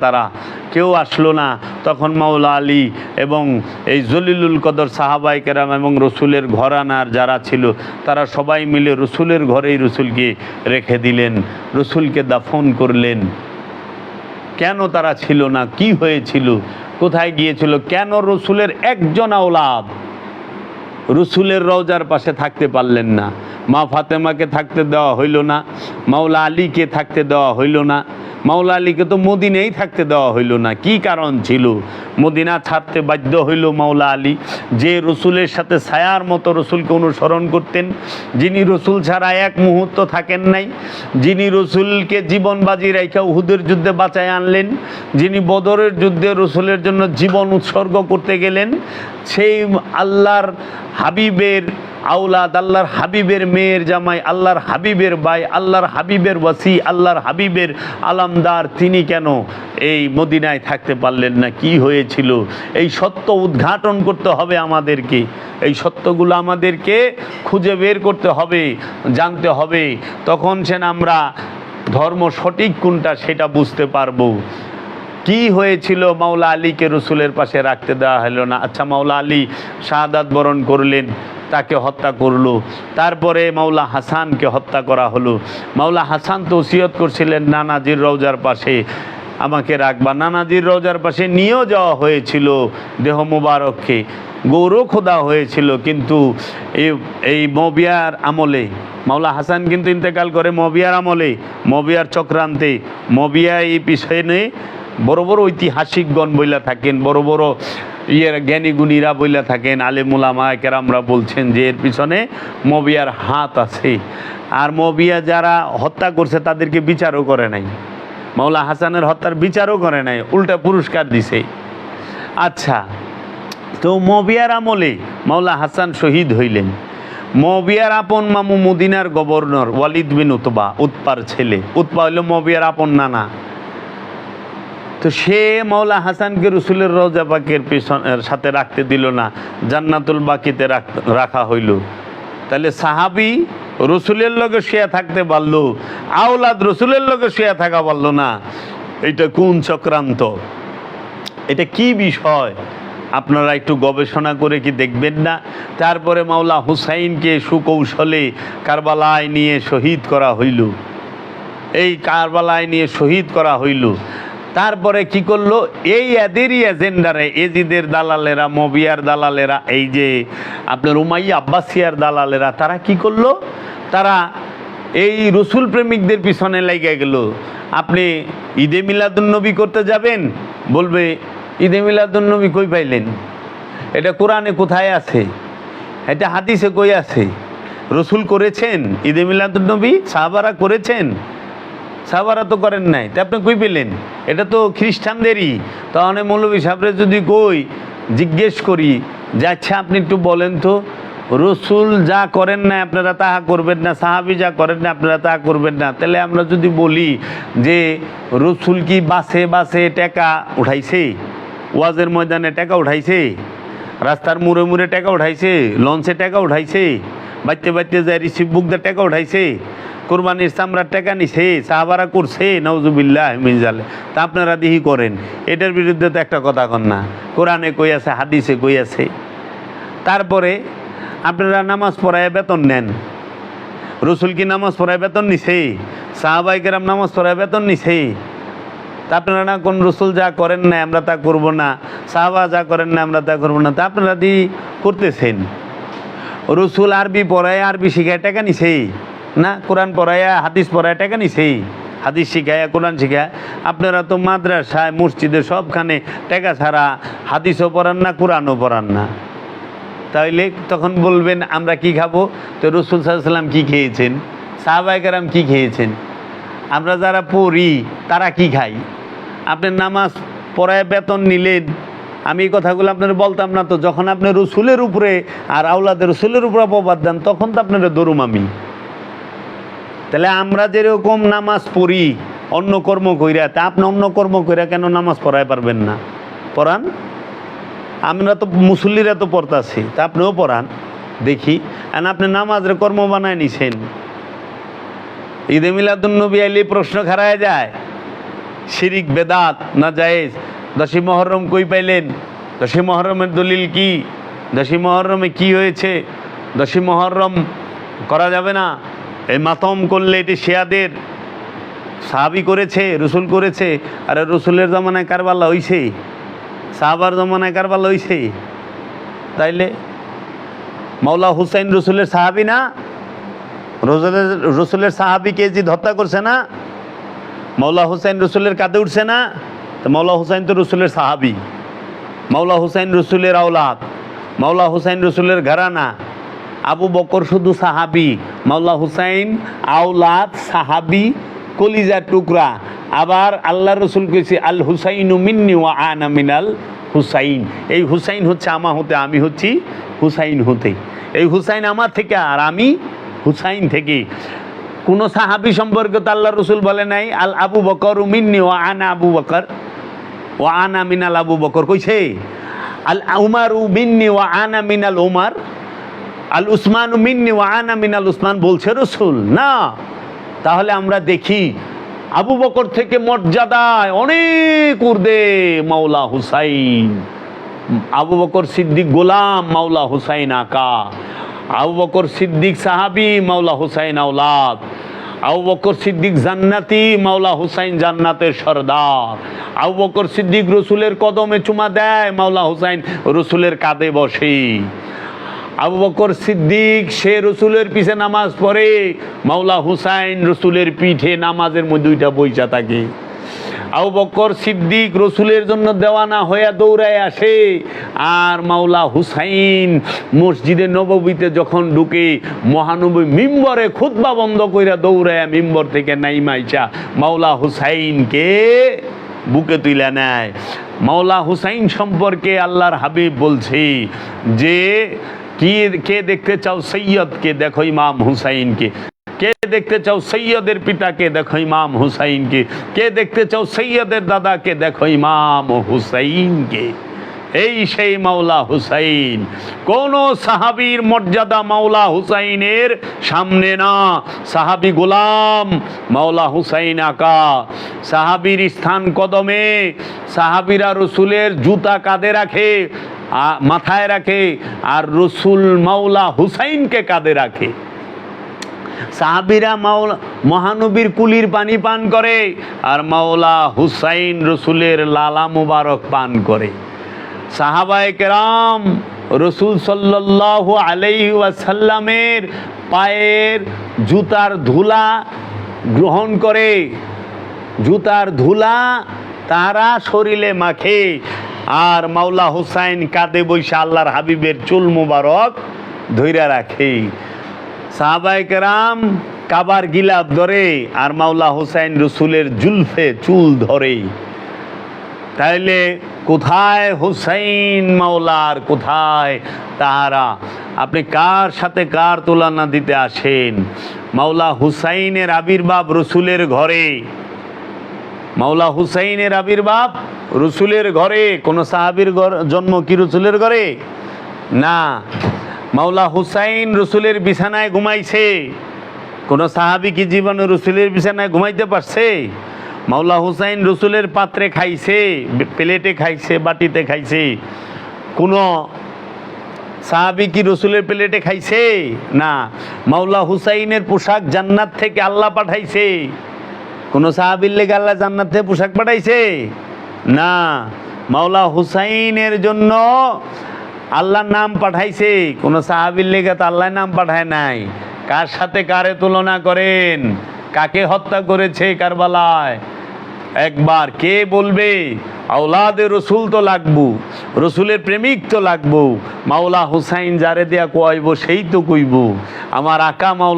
তারা। কেউ আসলো না। তখন মাওলা আলী এবং এই জলিলুল কদর সাহাবাই কেরাম এবং রসুলের ঘরানার যারা ছিল, তারা সবাই মিলে রসুলের ঘরেই রসুলকে রেখে দিলেন। রসুলকে দাফন করলেন। কেন তারা ছিল না? কি হয়েছিল? কোথায় গিয়েছিল? কেন রসুলের একজন আওলাদ রসুলের রওজার পাশে থাকতে পারলেন না? মা ফাতেমাকে থাকতে দেওয়া হইল না। মাওলা আলীকে থাকতে দেওয়া হইল না। মাওলা আলীকে তো মদিনেই থাকতে দেওয়া হইল না। কি কারণ ছিল? মদিনা ছাড়তে বাধ্য হইল মাওলা আলী। যে রসুলের সাথে ছায়ার মতো রসুলকে অনুসরণ করতেন, যিনি রসুল ছাড়া এক মুহূর্ত থাকেন নাই, যিনি রসুলকে জীবন বাজি রেখা উহুদের যুদ্ধে বাঁচায় আনলেন, যিনি বদরের যুদ্ধে রসুলের জন্য জীবন উৎসর্গ করতে গেলেন, সেই আল্লাহর হাবিবের আউলাদ আল্লাহর হাবিবের মেয়ের জামাই, আল্লাহর হাবিবের ভাই, আল্লাহর হাবিবের ওয়াসি, আল্লাহর হাবিবের আলামদার, তিনি কেন এই মদিনায় থাকতে পারলেন না? কি হয়েছিল? এই সত্য উদ্ঘাটন করতে হবে আমাদেরকে। এই সত্যগুলো আমাদেরকে খুঁজে বের করতে হবে, জানতে হবে। তখন সেন আমরা ধর্ম সঠিক কোনটা সেটা বুঝতে পারব। কি হয়েছিল? মাওলা আলীকে রসুলের পাশে রাখতে দেওয়া হলো না। আচ্ছা মাওলা আলী শাহাদাত বরণ করলেন। তাকে হত্যা করল। তারপরে মাওলা হাসানকে হত্যা করা হলো। মাওলা হাসান তো ওসিয়ত করছিলেন, নানাজির রওজার পাশে। আমাকে রাখবা। নানাজির রওজার পাশে নিয়েও যাওয়া হয়েছিল দেহ মুবারককে। গৌরব খোদা হয়েছিল, কিন্তু এই এই মবিয়ার আমলে, মাওলা হাসান কিন্তু ইন্তেকাল করে মবিয়ার আমলে, মবিয়ার চক্রান্তে। মবিয়া এই পিছনে বড় বড় ঐতিহাসিকগণ বইলা থাকেন, বড় বড় ইয়ের জ্ঞানী গুণীরা বইলা থাকেন আলেমুলামা কেরামরা বলছেন যে এর পিছনে মবিয়ার হাত আছে। আর মবিয়া যারা হত্যা করছে তাদেরকে বিচারও করে নাই। মাওলা হাসানের হত্যার বিচারও করে নাই, উল্টা পুরস্কার দিছে। আচ্ছা তো মবিয়ার আমলে মাওলা হাসান শহীদ হইলেন। মবিয়ার আপন মামু মদিনার গভর্নর ওয়ালিদ বিন উতবা উৎপার ছেলে। উৎপা হইল মবিয়ার আপন নানা। তো সে মাওলা হাসানকে রসুলের রোজা পাকের পিছনের সাথে রাখতে দিল না, জান্নাতুল বাকিতে রাখ- হইল। তাহলে সাহাবি রসুলের লগে শুয়ে থাকতে পারল, আওলাদ রসুলের লগে শুয়ে থাকা পারল না। এটা কোন চক্রান্ত? এটা কি বিষয়? আপনারা একটু গবেষণা করে কি দেখবেন না? তারপরে মাওলা হুসাইনকে সুকৌশলে কারবালায় নিয়ে শহীদ করা হইল। এই কারবালায় নিয়ে শহীদ করা হইল। তারপরে কি করল? এই এদেরই এজেন্ডারে এজিদের দালালেরা, মবিয়ার দালালেরা, এই যে আপনার উমাইয়া আব্বাসিয়ার দালালেরা, তারা কি করল? তারা এই রসুল প্রেমিকদের পিছনে লেগে গেল। আপনি ঈদে মিলাদুন্নবী করতে যাবেন? বলবে, ঈদে মিলাদুন্নবী কই পাইলেন? এটা কোরআনে কোথায় আছে? এটা হাদিসে কই আছে? রসুল করেছেন? ঈদে মিলাদুন্নবী সাহাবারা করেছেন? সাহাবারা তো করেন নাই। তা আপনি কই পেলেন? এটা তো খ্রিস্টানদেরই। তাহলে মৌলবী সাহেবরে যদি কই, জিজ্ঞেস করি, যে আচ্ছা আপনি একটু বলেন তো, রসুল যা করেন না আপনারা তাহা করবেন না, সাহাবি যা করেন না আপনারা তাহা করবেন না। তাহলে আমরা যদি বলি যে রসুল কি বাসে বাসে টাকা উঠাইছে? ওয়াজের ময়দানে টাকা উঠাইছে? রাস্তার মুড়ে মুড়ে টাকা উঠাইছে? লঞ্চে টাকা উঠাইছে? বাচ্চা বাচ্চা যায় রিসিভ বুক টাকা উঠাইছে? কোরবানির চামড়ার টাকা নিছে, সাহাবারা করছে নওজুবিল্লাহ মিনজালে তা আপনারা দিহি করেন। এটার বিরুদ্ধে তো একটা কথা কন না। কোরআনে কই আছে, হাদিসে কই আছে। তারপরে আপনারা নামাজ পড়ায় বেতন নেন। রসুল কি নামাজ পড়ায় বেতন নিছে? সাহাবাই কেরাম নামাজ পড়ায় বেতন নিছে? তা আপনারা না কোন রসুল যা করেন না, আমরা তা করব না। সাহাবা যা করেন না, আমরা তা করব না। তা আপনারা দি করতেছেন। রসুল আরবি পড়ায় আরবি শিখায় টাকা নিছে। না, কোরআন পড়াইয়া, হাদিস পড়ায় টাকা নিছে হাদিস শিখায় কোরআন শিখায় আপনারা তো মাদ্রাসায়, মসজিদে সবখানে টাকা ছাড়া হাদিসও পড়ান না, কোরআনও পড়ান না। তাইলে তখন বলবেন, আমরা কি খাব? তো রসুল সাল্লাম কি খেয়েছেন? সাহাবাইকারাম কি খেয়েছেন? আমরা যারা পড়ি, তারা কি খাই? আপনি নামাজ পড়ায় বেতন নিলেন, আমি এই কথাগুলো আপনার বলতাম না তো। যখন আপনি রসুলের উপরে আর আওলাদের রসুলের উপরে অপবাদ দেন, তখন তো আপনারা দরুম আমি তাহলে আমরা যেরকম নামাজ পড়ি, অন্য কর্ম কইরা, তা আপনি অন্য কর্ম কইরা কেন নামাজ পড়ায় পারবেন না? পড়ান? আমরা তো মুসল্লিরা তো পড়তাছি, তা আপনিও পড়ান, দেখি। আর আপনি নামাজের কর্ম বানায় নিছেন। ঈদে মিলাদুন্নবী আইলে প্রশ্ন খারায় যায়, শিরিক, বেদাত না জায়েজ? দশী মহরম কই পাইলেন? দশী মহরমের দলিল কি? দশী মহরমে কি হয়েছে? দশী মহরম করা যাবে না? এই মাতম করলে এটি শিয়াদের সাহাবি করেছে, রসুল করেছে। আরে রসুলের জমানায় কারবালা হইছে। সাহাবার জমানায় কারবালা হইছে। তাইলে মাওলা হুসাইন রসুলের সাহাবি না? রসুলের রসুলের সাহাবিকে যে হত্যা করছে না? মাওলা হুসাইন রসুলের কাঁধে উঠছে না? তো মাওলা হুসাইন তো রসুলের সাহাবি। মাওলা হুসাইন রসুলের আওলাদ। মাওলা হুসাইন রসুলের ঘরানা। আবু বকর শুধু সাহাবি। মাওলা হুসাইন, আওলাদ, সাহাবি, কলিজার টুকরা। আবার আল্লাহ রসুল কইছে, আল হুসাইন মিন্নি ওয়া আনা হুসাইন। এই হুসাইন হচ্ছে আমা হতে, আমি হচ্ছি হুসাইন হতে। এই হুসাইন আমার থেকে আর আমি হুসাইন থেকে। কোনো সাহাবি সম্পর্কে তো আল্লাহ রসুল বলে নাই, আল আবু বকর মিন্নি ও আনা আবু বকর। ও আনা মিনাল আবু বকর, কইছে? আল উমার উ মিন্নি ও আনা মিনাল উমার। আল উসমান মিন্নি ও আনা মিনাল উসমান বলছে রসুল, না। তাহলে আমরা দেখি আবু বকর থেকে মর্যাদায় অনেক উর্দে মাওলা হুসাইন, আবু বকর সিদ্দিক গোলাম মাওলা হুসাইন আকা, আবু বকর সিদ্দিক সাহাবি মাওলা হুসাইন আওলাদ, আবু বকর সিদ্দিক জান্নাতি মাওলা হুসাইন জান্নাতের সর্দার, আবু বকর সিদ্দিক রসুলের কদমে চুমা দেয় মাওলা হুসাইন রসুলের কাঁধে বসে আবু বকর সিদ্দিক, সে রসুলের পিছে নামাজ পড়ে, মাওলা হুসাইন রসুলের পিঠে নামাজের মধ্যে দুইটা বইচা থাকে। আবু বকর সিদ্দিক রসুলের জন্য দেওয়ানা হয়ে দৌড়ায় আসে, আর মাওলা হুসাইন মসজিদে নববীতে যখন ঢুকে, মহানবী মিম্বরে খুতবা বন্ধ কইরা দৌড়ায় মিম্বর থেকে নাইমাইচা মাওলা হুসাইনকে বুকে তুলে নেয়। মাওলা হুসাইন সম্পর্কে আল্লাহর হাবিব বলছে যে কি, কে দেখতে চাও সৈয়দকে দেখো ইমাম হুসাইনকে। কে দেখতে চাও সৈয়দের পিতাকে দেখো ইমাম হুসাইনকে। কে দেখতে চাও সৈয়দের দাদাকে দেখো ইমাম হুসাইনকে। এই সেই মাওলা হুসাইন। কোন সাহাবীর মর্যাদা মাওলা হুসাইনের সামনে না। সাহাবি গোলাম, মাওলা হুসাইন আকা। সাহাবীর স্থান কদমে। সাহাবীরা রসুলের জুতা কাঁধে রাখে। মাথায় রাখে আর রসুল মাওলা হুসাইনকে কাঁধে রাখে। সাহাবিরা মাওলা, মহানবীর কুলির পানি পান করে আর মাওলা হুসাইন রসুলের লালা মুবারক পান করে। সাহাবায়ে কেরাম রসুল সাল্লাহ আলাইহি ওয়াসাল্লামের পায়ের জুতার ধুলা গ্রহণ করে। জুতার ধুলা তারা শরীরে মাখে। আর মাওলা হুসাইন কাঁদে বৈশা আল্লাহর হাবিবের চুল মুবারক ধইরা রাখে। সাহাবাই কেরাম কাবার গিলাপ ধরে আর মাওলা হুসাইন রসুলের জুলফে চুল ধরে। তাইলে কোথায় হুসাইন মাওলার কোথায় তাহারা? আপনি কার সাথে কার তুলনা দিতে আসেন? মাওলা হুসাইনের আবির্ভাব রসুলের ঘরে। মাওলা হুসাইনের আবির্ভাব রসুলের ঘরে, কোনো সাহাবির জন্ম কি রসুলের ঘরে? না। মাওলা হুসাইন রসুলের বিছানায় ঘুমাইছে। কোনো সাহাবি কি জীবনে রসুলের বিছানায় ঘুমাইতে পারছে? মাওলা হুসাইন রসুলের পাত্রে খাইছে, প্লেটে খাইছে, বাটিতে খাইছে। কোনো সাহাবি কি রসুলের প্লেটে খাইছে? না। মাওলা হুসাইনের পোশাক জান্নাত থেকে আল্লাহ পাঠাইছে। কোনো সাহাবির লেগে আল্লাহ জান্নাত পোশাক পাঠাইছে? না। মাওলা হুসাইনের জন্য আল্লাহর নাম পাঠাইছে। কোনো সাহাবির লেগে তো আল্লাহর নাম পাঠায় নাই। কার সাথে কারে তুলনা করেন? কাকে হত্যা করেছে কার কারবালায়? একবার কে বলবে? আওলাদে রসুল তো লাগবো, রসুলের প্রেমিক তো লাগবো। মাওলা হুসাইন যারে দেয়া কয়ব সেই তো কইব। আমার আকা মাওলা